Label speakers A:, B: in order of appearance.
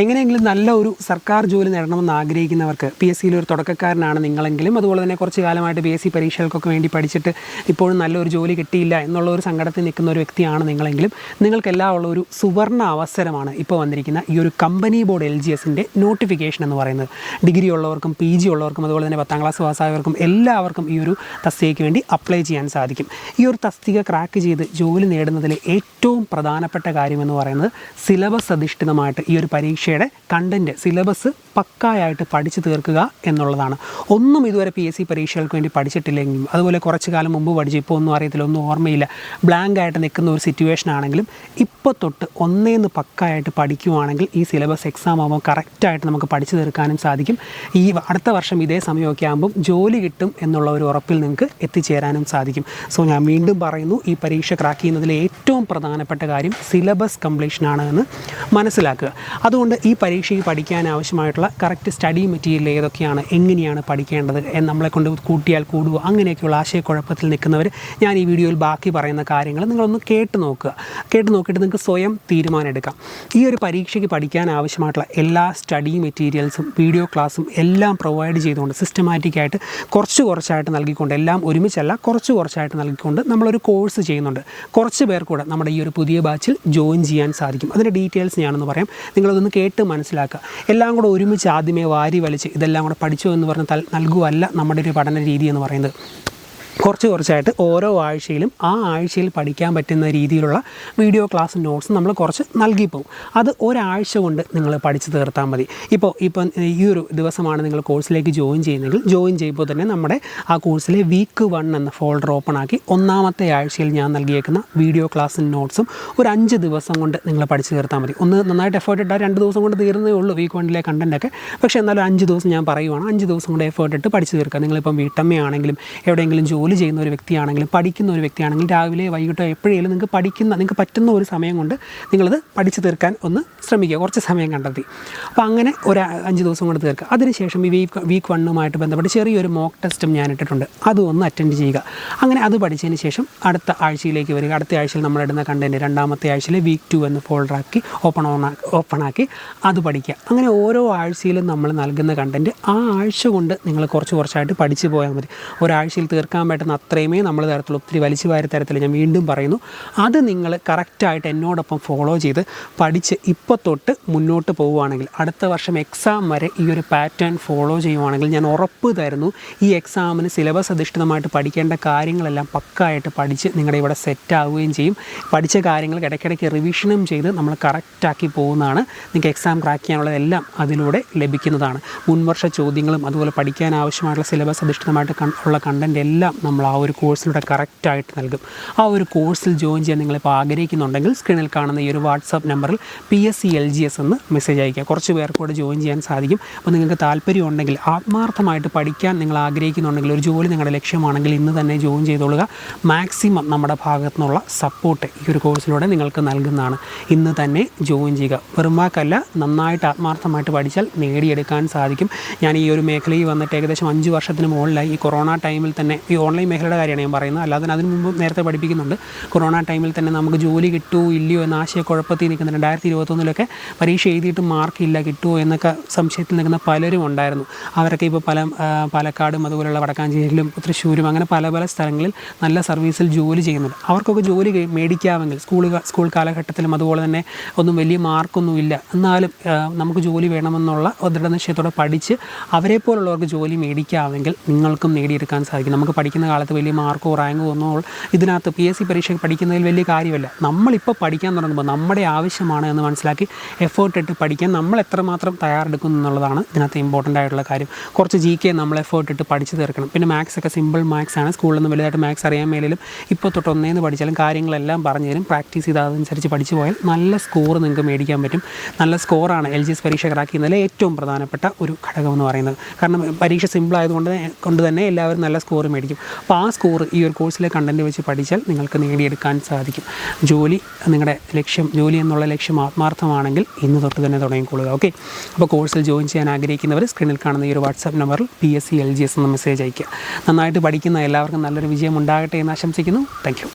A: എങ്ങനെയെങ്കിലും നല്ല ഒരു സർക്കാർ ജോലി നേടണമെന്ന് ആഗ്രഹിക്കുന്നവർക്ക് പി എസ് സിയിൽ ഒരു തുടക്കക്കാരനാണ് നിങ്ങളെങ്കിലും അതുപോലെ തന്നെ കുറച്ച് കാലമായിട്ട് പി എസ് സി പരീക്ഷകൾക്കൊക്കെ വേണ്ടി പഠിച്ചിട്ട് ഇപ്പോഴും നല്ലൊരു ജോലി കിട്ടിയില്ല എന്നുള്ള ഒരു സങ്കടത്തിൽ നിൽക്കുന്ന ഒരു വ്യക്തിയാണ് നിങ്ങളെങ്കിലും. നിങ്ങൾക്കെല്ലാം ഉള്ള ഒരു സുവർണ അവസരമാണ് ഇപ്പോൾ വന്നിരിക്കുന്ന ഈ ഒരു കമ്പനി ബോർഡ് എൽ ജി എസിന്റെ നോട്ടിഫിക്കേഷൻ എന്ന് പറയുന്നത്. ഡിഗ്രി ഉള്ളവർക്കും പി ജി ഉള്ളവർക്കും അതുപോലെ തന്നെ പത്താം ക്ലാസ് പാസ്സായവർക്കും എല്ലാവർക്കും ഈ ഒരു തസ്തികയ്ക്ക് വേണ്ടി അപ്ലൈ ചെയ്യാൻ സാധിക്കും. ഈ ഒരു തസ്തിക ക്രാക്ക് ചെയ്ത് ജോലി നേടുന്നതിലെ ഏറ്റവും പ്രധാനപ്പെട്ട കാര്യമെന്ന് പറയുന്നത് സിലബസ് അധിഷ്ഠിതമായിട്ട് ഈ ഒരു പരീക്ഷയുടെ കണ്ടന്റ് സിലബസ് പക്കായായിട്ട് പഠിച്ചു തീർക്കുക എന്നുള്ളതാണ്. ഒന്നും ഇതുവരെ പി എസ് സി പരീക്ഷകൾക്ക് വേണ്ടി പഠിച്ചിട്ടില്ലെങ്കിലും അതുപോലെ കുറച്ച് കാലം മുമ്പ് പഠിച്ചു ഇപ്പോൾ ഒന്നും അറിയത്തില്ല ഒന്നും ഓർമ്മയില്ല ബ്ലാങ്ക് ആയിട്ട് നിൽക്കുന്ന ഒരു സിറ്റുവേഷൻ ആണെങ്കിലും ഇപ്പോൾ തൊട്ട് ഒന്നേന്ന് പക്കായായിട്ട് പഠിക്കുവാണെങ്കിൽ ഈ സിലബസ് എക്സാം ആകുമ്പോൾ കറക്റ്റായിട്ട് നമുക്ക് പഠിച്ചു തീർക്കാനും സാധിക്കും. ഈ അടുത്ത വർഷം ഇതേ സമയമൊക്കെ ആകുമ്പം ജോലി കിട്ടും എന്നുള്ള ഒരു ഉറപ്പിൽ നിങ്ങൾക്ക് എത്തിച്ചേരാനും സാധിക്കും. സോ ഞാൻ വീണ്ടും പറയുന്നു ഈ പരീക്ഷ ക്രാക്ക് ചെയ്യുന്നതിലെ ഏറ്റവും പ്രധാനപ്പെട്ട കാര്യം സിലബസ് കംപ്ലീഷനാണ് എന്ന് മനസ്സിലാക്കുക. അതുകൊണ്ട് ഈ പരീക്ഷയ്ക്ക് പഠിക്കാൻ ആവശ്യമായിട്ടുള്ള കറക്റ്റ് സ്റ്റഡി മെറ്റീരിയൽ ഏതൊക്കെയാണ് എങ്ങനെയാണ് പഠിക്കേണ്ടത് നമ്മളെ കൊണ്ട് കൂട്ടിയാൽ കൂടുക അങ്ങനെയൊക്കെയുള്ള ആശയക്കുഴപ്പത്തിൽ നിൽക്കുന്നവർ ഞാൻ ഈ വീഡിയോയിൽ ബാക്കി പറയുന്ന കാര്യങ്ങൾ നിങ്ങളൊന്ന് കേട്ട് നോക്കുക. കേട്ട് നോക്കിയിട്ട് നിങ്ങൾക്ക് സ്വയം തീരുമാനം എടുക്കാം ഈ ഒരു പരീക്ഷയ്ക്ക് പഠിക്കാൻ ആവശ്യമായിട്ടുള്ള എല്ലാ സ്റ്റഡി മെറ്റീരിയൽസും വീഡിയോ ക്ലാസ്സും എല്ലാം പ്രൊവൈഡ് ചെയ്തുകൊണ്ട് സിസ്റ്റമാറ്റിക്കായിട്ട് കുറച്ച് കുറച്ചായിട്ട് നൽകിക്കൊണ്ട് എല്ലാം ഒരുമിച്ചല്ല കുറച്ച് കുറച്ചായിട്ട് നൽകിക്കൊണ്ട് നമ്മളൊരു കോഴ്സ് ചെയ്യുന്നുണ്ട്. കുറച്ച് പേർ കൂടെ നമ്മുടെ ഈ ഒരു പുതിയ ബാച്ചിൽ ജോയിൻ ചെയ്യാൻ സാധിക്കും. അതിന്റെ ഡീറ്റെയിൽസ് ഞാനൊന്ന് പറയാം. നിങ്ങളതൊന്ന് കേട്ട് മനസ്സിലാക്കുക. എല്ലാം കൂടെ ഒരുമിച്ച് ആദ്യമേ വാരി വലിച്ച് ഇതെല്ലാം കൂടെ പഠിച്ചു എന്ന് പറഞ്ഞാൽ നൽകുവല്ല നമ്മുടെ ഒരു പഠന രീതി എന്ന് പറയുന്നത്. കുറച്ച് കുറച്ചായിട്ട് ഓരോ ആഴ്ചയിലും ആ ആഴ്ചയിൽ പഠിക്കാൻ പറ്റുന്ന രീതിയിലുള്ള വീഡിയോ ക്ലാസ് നോട്ട്സ് നമ്മൾ കുറച്ച് നൽകിപ്പോവും അത് ഒരാഴ്ച കൊണ്ട് നിങ്ങൾ പഠിച്ച് തീർത്താൽ മതി. ഇപ്പോൾ ഇപ്പം ഈ ഒരു ദിവസമാണ് നിങ്ങൾ കോഴ്സിലേക്ക് ജോയിൻ ചെയ്യുന്നെങ്കിൽ ജോയിൻ ചെയ്യുമ്പോൾ തന്നെ നമ്മുടെ ആ കോഴ്സിലെ വീക്ക് വൺ എന്ന ഫോൾഡർ ഓപ്പൺ ആക്കി ഒന്നാമത്തെ ആഴ്ചയിൽ ഞാൻ നൽകിയേക്കുന്ന വീഡിയോ ക്ലാസ് നോട്ട്സും ഒരു അഞ്ച് ദിവസം കൊണ്ട് നിങ്ങൾ പഠിച്ചു തീർത്താൽ മതി. ഒന്ന് നന്നായിട്ട് എഫേർട്ട് ഇട്ടാൽ രണ്ട് ദിവസം കൊണ്ട് തീർന്നേ ഉള്ളൂ വീക്ക് വണ്ണിലെ കണ്ടന്റൊക്കെ പക്ഷേ എന്നാലും അഞ്ച് ദിവസം ഞാൻ പറയുവാണ് അഞ്ച് ദിവസം കൊണ്ട് എഫേർട്ട് ഇട്ട് പഠിച്ച് തീർക്കുക. നിങ്ങളിപ്പം വീട്ടമ്മയാണെങ്കിലും എവിടെയെങ്കിലും ജോലി ചെയ്യുന്ന ഒരു വ്യക്തിയാണെങ്കിലും പഠിക്കുന്ന ഒരു വ്യക്തിയാണെങ്കിലും രാവിലെ വൈകിട്ടോ എപ്പോഴേലും നിങ്ങൾക്ക് പഠിക്കുന്ന നിങ്ങൾക്ക് പറ്റുന്ന ഒരു സമയം കൊണ്ട് നിങ്ങളത് പഠിച്ചു തീർക്കാൻ ഒന്ന് ശ്രമിക്കുക. കുറച്ച് സമയം കണ്ടെത്തി. അപ്പോൾ അങ്ങനെ ഒരു അഞ്ച് ദിവസം കൊണ്ട് തീർക്കുക. അതിനുശേഷം ഈ വീക്ക് വീക്ക് വണ്ണുമായിട്ട് ബന്ധപ്പെട്ട് ചെറിയൊരു മോക്ക് ടെസ്റ്റും ഞാൻ ഇട്ടിട്ടുണ്ട്. അതും ഒന്ന് അറ്റൻഡ് ചെയ്യുക. അങ്ങനെ അത് പഠിച്ചതിന് ശേഷം അടുത്ത ആഴ്ചയിലേക്ക് വരിക. അടുത്ത ആഴ്ചയിൽ നമ്മളിടുന്ന കണ്ടന്റ് രണ്ടാമത്തെ ആഴ്ചയിൽ വീക്ക് ടു എന്ന് ഫോൾഡറാക്കി ഓപ്പൺ ഓൺ ഓപ്പൺ ആക്കി അത് പഠിക്കുക. അങ്ങനെ ഓരോ ആഴ്ചയിലും നമ്മൾ നൽകുന്ന കണ്ടന്റ് ആ ആഴ്ച കൊണ്ട് നിങ്ങൾ കുറച്ച് കുറച്ചായിട്ട് പഠിച്ചു പോയാൽ മതി. ഒരാഴ്ചയിൽ തീർക്കാൻ പറ്റുന്ന അത്രയുമേ നമ്മൾ തരത്തിലുള്ള ഒത്തിരി വലിച്ചു വാരി തരത്തില്ല ഞാൻ വീണ്ടും പറയുന്നു. അത് നിങ്ങൾ കറക്റ്റായിട്ട് എന്നോടൊപ്പം ഫോളോ ചെയ്ത് പഠിച്ച് ഇപ്പോൾ തൊട്ട് മുന്നോട്ട് പോവുകയാണെങ്കിൽ അടുത്ത വർഷം എക്സാം വരെ ഈ ഒരു പാറ്റേൺ ഫോളോ ചെയ്യുവാണെങ്കിൽ ഞാൻ ഉറപ്പ് തരുന്നു. ഈ എക്സാമിന് സിലബസ് അധിഷ്ഠിതമായിട്ട് പഠിക്കേണ്ട കാര്യങ്ങളെല്ലാം പക്കായിട്ട് പഠിച്ച് നിങ്ങളുടെ ഇവിടെ സെറ്റ് ആവുകയും ചെയ്യും. പഠിച്ച കാര്യങ്ങൾ ഇടയ്ക്കിടയ്ക്ക് റിവിഷനും ചെയ്ത് നമ്മൾ കറക്റ്റാക്കി പോകുന്നതാണ് നിങ്ങൾക്ക് എക്സാം ക്രാക്ക് ചെയ്യാനുള്ളതെല്ലാം അതിലൂടെ ലഭിക്കുന്നതാണ്. മുൻവർഷ ചോദ്യങ്ങളും അതുപോലെ പഠിക്കാൻ ആവശ്യമായിട്ടുള്ള സിലബസ് അധിഷ്ഠിതമായിട്ട് ഉള്ള കണ്ടന്റ് എല്ലാം നമ്മൾ ആ ഒരു കോഴ്സിലൂടെ കറക്റ്റായിട്ട് നൽകും. ആ ഒരു കോഴ്സിൽ ജോയിൻ ചെയ്യാൻ നിങ്ങളിപ്പോൾ ആഗ്രഹിക്കുന്നുണ്ടെങ്കിൽ സ്ക്രീനിൽ കാണുന്ന ഈ ഒരു വാട്സാപ്പ് നമ്പറിൽ P S C L G S എന്ന് മെസ്സേജ് അയക്കുക കുറച്ച് പേർക്കൂടെ ജോയിൻ ചെയ്യാൻ സാധിക്കും. അപ്പോൾ നിങ്ങൾക്ക് താല്പര്യം ഉണ്ടെങ്കിൽ ആത്മാർത്ഥമായിട്ട് പഠിക്കാൻ നിങ്ങൾ ആഗ്രഹിക്കുന്നുണ്ടെങ്കിൽ ഒരു ജോലി നിങ്ങളുടെ ലക്ഷ്യമാണെങ്കിൽ ഇന്ന് തന്നെ ജോയിൻ ചെയ്തോളുക. മാക്സിമം നമ്മുടെ ഭാഗത്തു നിന്നുള്ള സപ്പോർട്ട് ഈ ഒരു കോഴ്സിലൂടെ നിങ്ങൾക്ക് നൽകുന്നതാണ്. ഇന്ന് തന്നെ ജോയിൻ ചെയ്യുക. വെറുമാക്കല്ല നന്നായിട്ട് ആത്മാർത്ഥമായിട്ട് പഠിച്ചാൽ നേടിയെടുക്കാൻ സാധിക്കും. ഞാൻ ഈ ഒരു മേഖലയിൽ വന്നിട്ട് ഏകദേശം അഞ്ച് വർഷത്തിന് മുകളിലായി. ഈ കൊറോണ ടൈമിൽ തന്നെ ഈ ഓൺലൈൻ മേഖലയുടെ കാര്യമാണ് ഞാൻ പറയുന്നത്. അല്ലാതെ അതിന് മുമ്പ് നേരത്തെ പഠിപ്പിക്കുന്നുണ്ട്. കൊറോണ ടൈമിൽ തന്നെ നമുക്ക് ജോലി കിട്ടുമോ ഇല്ലയോ എന്ന ആശയക്കുഴപ്പത്തിൽ നിൽക്കുന്ന രണ്ടായിരത്തി ഇരുപത്തൊന്നിലൊക്കെ പരീക്ഷ എഴുതിയിട്ട് മാർക്ക് ഇല്ല കിട്ടുമോ എന്നൊക്കെ സംശയത്തിൽ നിൽക്കുന്ന പലരും ഉണ്ടായിരുന്നു. അവരൊക്കെ ഇപ്പോൾ പല പാലക്കാടും അതുപോലെയുള്ള വടക്കാഞ്ചേരിയിലും തൃശ്ശൂരും അങ്ങനെ പല പല സ്ഥലങ്ങളിൽ നല്ല സർവീസിൽ ജോലി ചെയ്യുന്നുണ്ട്. അവർക്കൊക്കെ ജോലി മേടിക്കാമെങ്കിൽ സ്കൂൾ സ്കൂൾ കാലഘട്ടത്തിലും അതുപോലെ തന്നെ ഒന്നും വലിയ മാർക്കൊന്നും ഇല്ല. എന്നാലും നമുക്ക് ജോലി വേണമെന്നുള്ള ദൃഢനിശ്ചയത്തോടെ പഠിച്ച് അവരെ പോലുള്ളവർക്ക് ജോലി മേടിക്കാമെങ്കിൽ നിങ്ങൾക്കും നേടിയെടുക്കാൻ സാധിക്കും. നമുക്ക് പഠിക്കുന്ന കാലത്ത് വലിയ മാർക്കോ റാങ്കോ ഒന്നും ഇതിനകത്ത് പി എസ് സി പരീക്ഷ പഠിക്കുന്നതിൽ വലിയ കാര്യമല്ല. നമ്മളിപ്പോൾ പഠിക്കാൻ തുടങ്ങുമ്പോൾ നമ്മുടെ ആവശ്യമാണ് എന്ന് മനസ്സിലാക്കി എഫേർട്ട് ഇട്ട് പഠിക്കാൻ നമ്മൾ എത്രമാത്രം തയ്യാറെടുക്കുന്നു എന്നുള്ളതാണ് ഇതിനകത്ത് ഇമ്പോർട്ടന്റ് ആയിട്ടുള്ള കാര്യം. കുറച്ച് ജി കെ നമ്മൾ എഫേർട്ട് ഇട്ട് പഠിച്ചു തീർക്കണം. പിന്നെ മാത്സ് ഒക്കെ സിമ്പിൾ മാത്സ് ആണ്. സ്കൂളിൽ നിന്ന് വലുതായിട്ട് മാത്സ് അറിയാൻ മേലും ഇപ്പോൾ തൊട്ട് ഒന്നേന്ന് പഠിച്ചാലും കാര്യങ്ങളെല്ലാം പറഞ്ഞു തരും പ്രാക്ടീസ് ചെയ്ത് അതനുസരിച്ച് പഠിച്ചു പോയാൽ നല്ല സ്കോർ നിങ്ങൾക്ക് മേടിക്കാൻ പറ്റും. നല്ല സ്കോറാണ് എൽ ജി എസ് പരീക്ഷ ക്രാക്ക് ഏറ്റവും പ്രധാനപ്പെട്ട ഒരു ഘടകം എന്ന് പറയുന്നത്. കാരണം പരീക്ഷ സിമ്പിൾ ആയതുകൊണ്ട് കൊണ്ട് തന്നെ എല്ലാവരും നല്ല സ്കോർ മേടിക്കും. അപ്പോൾ ആ സ്കോർ ഈ ഒരു കോഴ്സിലെ കണ്ടന്റ് വെച്ച് പഠിച്ചാൽ നിങ്ങൾക്ക് നേടിയെടുക്കാൻ സാധിക്കും. ജോലി നിങ്ങളുടെ ലക്ഷ്യം ജോലി എന്നുള്ള ലക്ഷ്യം ആത്മാർത്ഥമാണെങ്കിൽ ഇന്ന് തൊട്ട് തന്നെ തുടങ്ങിക്കൊള്ളുക ഓക്കെ അപ്പോൾ കോഴ്സിൽ ജോയിൻ ചെയ്യാൻ ആഗ്രഹിക്കുന്നവർ സ്ക്രീനിൽ കാണുന്ന ഈ ഒരു വാട്സാപ്പ് നമ്പറിൽ P S C L G S എന്ന മെസ്സേജ് അയയ്ക്കുക. നന്നായിട്ട് പഠിക്കുന്ന എല്ലാവർക്കും നല്ലൊരു വിജയം ഉണ്ടാകട്ടെ എന്ന് ആശംസിക്കുന്നു. താങ്ക്